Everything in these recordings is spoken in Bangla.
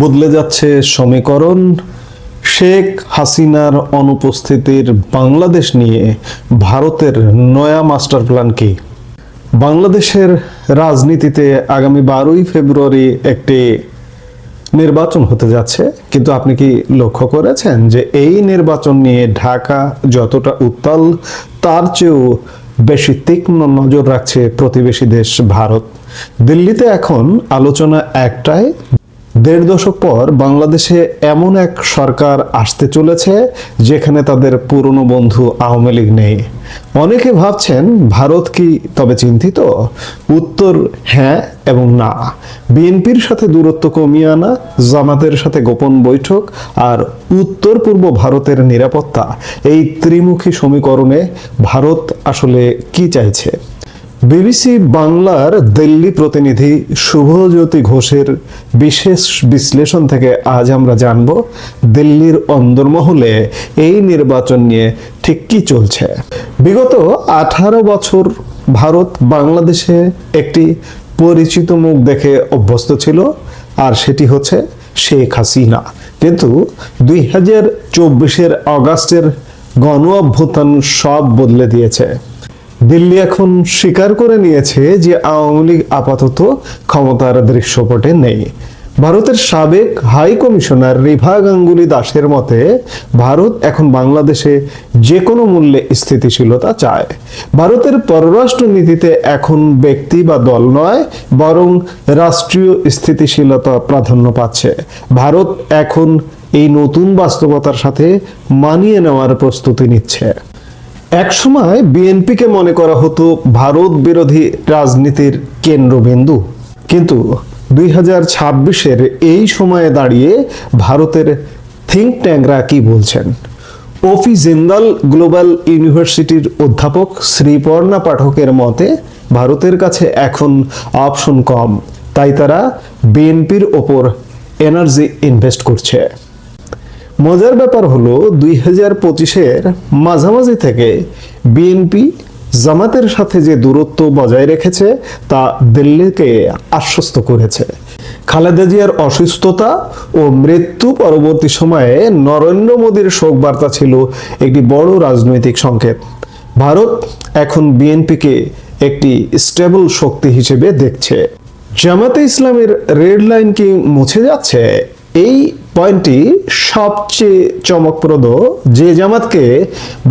বদলে যাচ্ছে সমীকরণ। শেখ হাসিনার অনুপস্থিতির বাংলাদেশ নিয়ে ভারতের নয়া মাস্টার প্ল্যান কি? বাংলাদেশের রাজনীতিতে আগামী বারোই ফেব্রুয়ারি একটি নির্বাচন হতে যাচ্ছে। কিন্তু আপনি কি লক্ষ্য করেছেন যে এই নির্বাচন নিয়ে ঢাকা যতটা উত্তাল, তার চেয়েও বেশি তীক্ষ্ণ নজর রাখছে প্রতিবেশী দেশ ভারত? দিল্লিতে এখন আলোচনা একটাই দেড় দশক পর বাংলাদেশে এমন এক সরকার আসতে চলেছে যেখানে তাদের পুরনো বন্ধু আওয়ামী লীগ নেই। অনেকে ভাবছেন ভারত কি তবে চিন্তিত? উত্তর হ্যাঁ এবং না। বিএনপির সাথে দূরত্ব কমিয়ে আনা, জামাতের সাথে গোপন বৈঠক আর উত্তর পূর্ব ভারতের নিরাপত্তা, এই ত্রিমুখী সমীকরণে ভারত আসলে কি চাইছে? বিবিসি বাংলার দিল্লি প্রতিনিধি শুভজ্যোতি ঘোষের বিশেষ বিশ্লেষণ থেকে আজ আমরা জানব দিল্লির অন্দরমহলে এই নির্বাচন নিয়ে ঠিক কি চলছে। বিগত আঠারো বছর ভারত বাংলাদেশে একটি পরিচিত মুখ দেখে অভ্যস্ত ছিল, আর সেটি হচ্ছে শেখ হাসিনা। কিন্তু দুই হাজার চব্বিশের অগাস্টের গণ অভ্যুত্থান সব বদলে দিয়েছে। দিল্লি এখন স্বীকার করে নিয়েছে যে আওয়ামী লীগ আপাতত ক্ষমতার দৃশ্যপটে নেই। ভারতের সাবেক হাই কমিশনার রিভা গাঙ্গুলি দাসের মতে, ভারত এখন বাংলাদেশে যে কোনো মূল্যে স্থিতিশীলতা চায়। ভারতের পররাষ্ট্র নীতিতে এখন ব্যক্তি বা দল নয়, বরং রাষ্ট্রীয় স্থিতিশীলতা প্রাধান্য পাচ্ছে। ভারত এখন এই নতুন বাস্তবতার সাথে মানিয়ে নেওয়ার প্রস্তুতি নিচ্ছে। একসময় বিএনপিকে মনে করা হতো ভারত বিরোধী রাজনীতির কেন্দ্রবিন্দু। কিন্তু দুই হাজার ছাব্বিশের এই সময়ে দাঁড়িয়ে ভারতের থিঙ্ক ট্যাংরা কি বলছেন? ওফি জিন্দাল গ্লোবাল ইউনিভার্সিটির অধ্যাপক শ্রীপর্ণা পাঠকের মতে, ভারতের কাছে এখন অপশন কম, তাই তারা বিএনপির ওপর এনার্জি ইনভেস্ট করছে। মজার ব্যাপার হলো দুই হাজার পঁচিশের মাঝামাঝি থেকে বিএনপি জামাতের সাথে যে দূরত্ব বজায় রেখেছে তা দিল্লিকে আশ্বস্ত করেছে। খালেদা জিয়ার অসুস্থতা ও মৃত্যু পরবর্তী সময়ে নরেন্দ্র মোদীর শোক বার্তা ছিল একটি বড় রাজনৈতিক সংকেত। ভারত এখন বিএনপিকে একটি স্টেবল শক্তি হিসেবে দেখছে। জামাতে ইসলামের রেড লাইন কি মুছে যাচ্ছে? এই পয়েন্টটি সবচেয়ে চমকপ্রদ, যে জামাতকে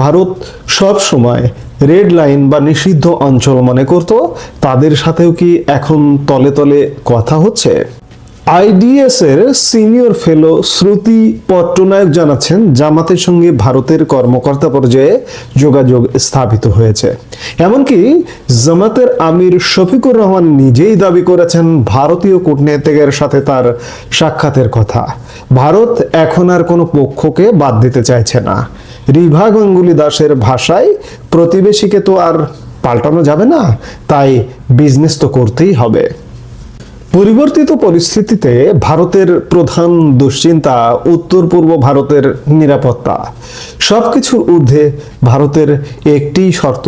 ভারত সব সময় রেড লাইন বা নিষিদ্ধ অঞ্চল মনে করত, তাদের সাথেও কি এখন তলে তলে কথা হচ্ছে? আইডিএস এর সিনিয়র ফেলো শ্রুতি পট্টনায়ক জানাচ্ছেন, জামাতের সঙ্গে ভারতের কর্মকর্তা পর্যায়ে যোগাযোগ স্থাপিত হয়েছে। এমনকি জামাতের আমির শফিকুর রহমান নিজেই দাবি করেছেন, ভারতীয় কূটনীতিকের সাথে তার সাক্ষাতের কথা। ভারত এখন আর কোনো পক্ষকে বাদ দিতে চাইছে না। রিভা গাঙ্গুলি দাসের ভাষায়, প্রতিবেশীকে তো আর পাল্টানো যাবে না, তাই বিজনেস তো করতেই হবে। পরিবর্তিত পরিস্থিতিতে ভারতের প্রধান দুশ্চিন্তা উত্তর পূর্ব ভারতের নিরাপত্তা। সবকিছুর ঊর্ধ্বে ভারতের একটি শর্ত,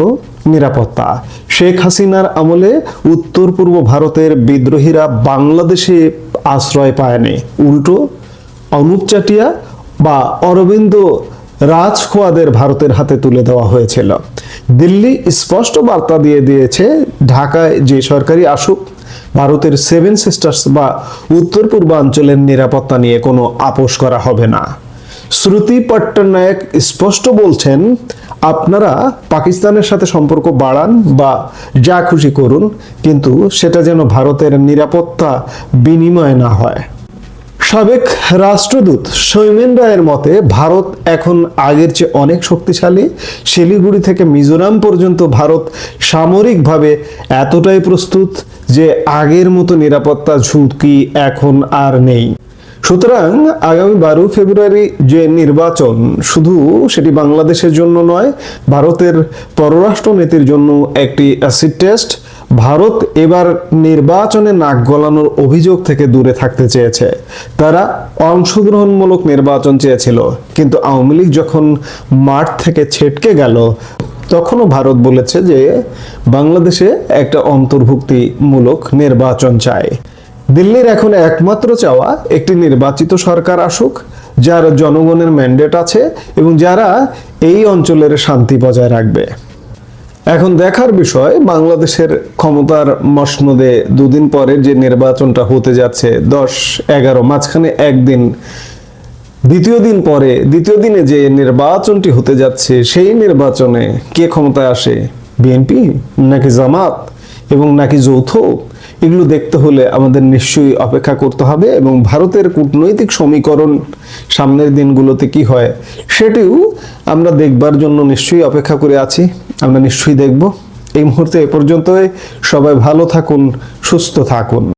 নিরাপত্তা। শেখ হাসিনার আমলে উত্তর পূর্ব ভারতের বিদ্রোহীরা বাংলাদেশে আশ্রয় পায়নি। উল্টো, অনুপ চাটিয়া বা অরবিন্দ রাজখোয়াদের ভারতের হাতে তুলে দেওয়া হয়েছিল। দিল্লি স্পষ্ট বার্তা দিয়ে দিয়েছে, ঢাকায় যে সরকারি আসুক, ভারতের সেভেন সিস্টার্স বা উত্তর পূর্বাঞ্চলের নিরাপত্তা নিয়ে কোনো আপোষ করা হবে না। শ্রুতি পট্টনায়ক স্পষ্ট বলছেন, আপনারা পাকিস্তানের সাথে সম্পর্ক বাড়ান বা যা খুশি করুন, কিন্তু সেটা যেন ভারতের নিরাপত্তা বিনিময় না হয়। সাবেক রাষ্ট্রদূত সৈমেন রায়ের মতে, ভারত এখন আগের চেয়ে অনেক শক্তিশালী। শিলিগুড়ি থেকে মিজোরাম পর্যন্ত ভারত সামরিকভাবে এতটাই প্রস্তুত যে আগের মতো নিরাপত্তা ঝুঁকি এখন আর নেই। সুতরাং আগামী বারো ফেব্রুয়ারি যে নির্বাচন, শুধু সেটি বাংলাদেশের জন্য নয়, ভারতের পররাষ্ট্র নীতির জন্য একটি অ্যাসিড টেস্ট ভারত এবার নির্বাচনে নাক গলানোর অভিযোগ থেকে দূরে থাকতে চেয়েছে। তারা অংশগ্রহণমূলক নির্বাচন চেয়েছিল, কিন্তু আওয়ামী লীগ যখন মাঠ থেকে ছেটকে গেল, তখনও ভারত বলেছে যে বাংলাদেশে একটা অন্তর্ভুক্তিমূলক নির্বাচন চায়। দিল্লির এখন একমাত্র চাওয়া একটি নির্বাচিত সরকার আসুক, যার জনগণের ম্যান্ডেট আছে এবং যারা এই অঞ্চলের শান্তি বজায় রাখবে। এখন দেখার বিষয়, বাংলাদেশের ক্ষমতার মসনদে দুদিন পরে যে নির্বাচনটা হতে যাচ্ছে, দশ, এগারো, মাঝখানে একদিন। দ্বিতীয় দিন পরে, দ্বিতীয় দিনে যে নির্বাচনটি হতে যাচ্ছে, সেই নির্বাচনে কে ক্ষমতায় আসে? বিএনপি নাকি জামাত? এবং নাকি যৌথ? এগুলো দেখতে হলে আমাদের নিশ্চয়ই অপেক্ষা করতে হবে। এবং ভারতের কূটনৈতিক সমীকরণ সামনের দিনগুলোতে কি হয়, সেটিও আমরা দেখবার জন্য নিশ্চয়ই অপেক্ষা করে আছি। আমরা নিশ্চয়ই দেখব। এই মুহূর্তে এ পর্যন্তই। সবাই ভালো থাকুন সুস্থ থাকুন।